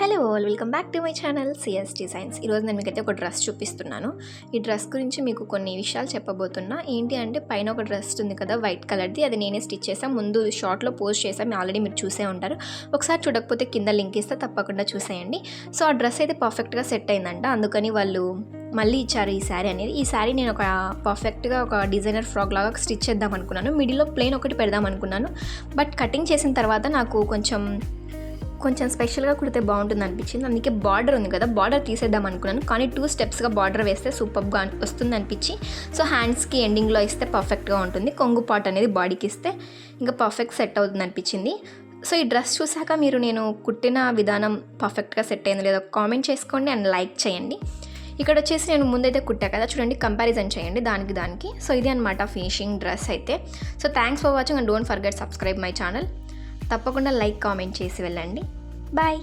Hello all welcome back to my channel CS designs ఈరోజు నేను మీకైతే ఒక డ్రెస్ చూపిస్తున్నాను. ఈ డ్రెస్ గురించి మీకు కొన్ని విషయాలు చెప్పబోతున్నా. ఏంటి అంటే పైన ఒక డ్రెస్ ఉంది కదా వైట్ కలర్ది అది నేనే స్టిచ్ చేసాను ముందు షార్ట్లో పోస్ట్ చేసాను ఆల్రెడీ మీరు చూసే ఉంటారు. ఒకసారి చూడకపోతే కింద లింక్ ఇస్తే తప్పకుండా చూసేయండి. సో ఆ డ్రెస్ అయితే పర్ఫెక్ట్గా సెట్ అయిందంట. అందుకని వాళ్ళు మళ్ళీ ఇచ్చారు ఈ శారీ అనేది. ఈ శారీ నేను ఒక పర్ఫెక్ట్గా ఒక డిజైనర్ ఫ్రాక్ లాగా స్టిచ్ చేద్దాం అనుకున్నాను. మిడిల్లో ప్లెయిన్ ఒకటి పెడదాం అనుకున్నాను. బట్ కటింగ్ చేసిన తర్వాత నాకు కొంచెం కొంచెం స్పెషల్గా కుడితే బాగుంటుంది అనిపించింది. అందుకే బార్డర్ ఉంది కదా బార్డర్ తీసేద్దాం అనుకున్నాను. కానీ టూ స్టెప్స్గా బార్డర్ వేస్తే సూపర్గా వస్తుంది అనిపించి సో హ్యాండ్స్కి ఎండింగ్లో ఇస్తే పర్ఫెక్ట్గా ఉంటుంది. కొంగు పాట్ అనేది బాడీకి ఇస్తే ఇంకా పర్ఫెక్ట్ సెట్ అవుతుంది అనిపించింది. సో ఈ డ్రెస్ చూసాక మీరు నేను కుట్టిన విధానం పర్ఫెక్ట్గా సెట్ అయింది లేదో కామెంట్ చేసుకోండి అండ్ లైక్ చేయండి. ఇక్కడ వచ్చేసి నేను ముందైతే కుట్టా కదా చూడండి కంపారిజన్ చేయండి దానికి దానికి. సో ఇది అనమాట ఫినిషింగ్ డ్రెస్ అయితే. So thanks for watching and don't forget subscribe my channel. తప్పకుండా లైక్ కామెంట్ చేసి వెళ్ళండి. బాయ్.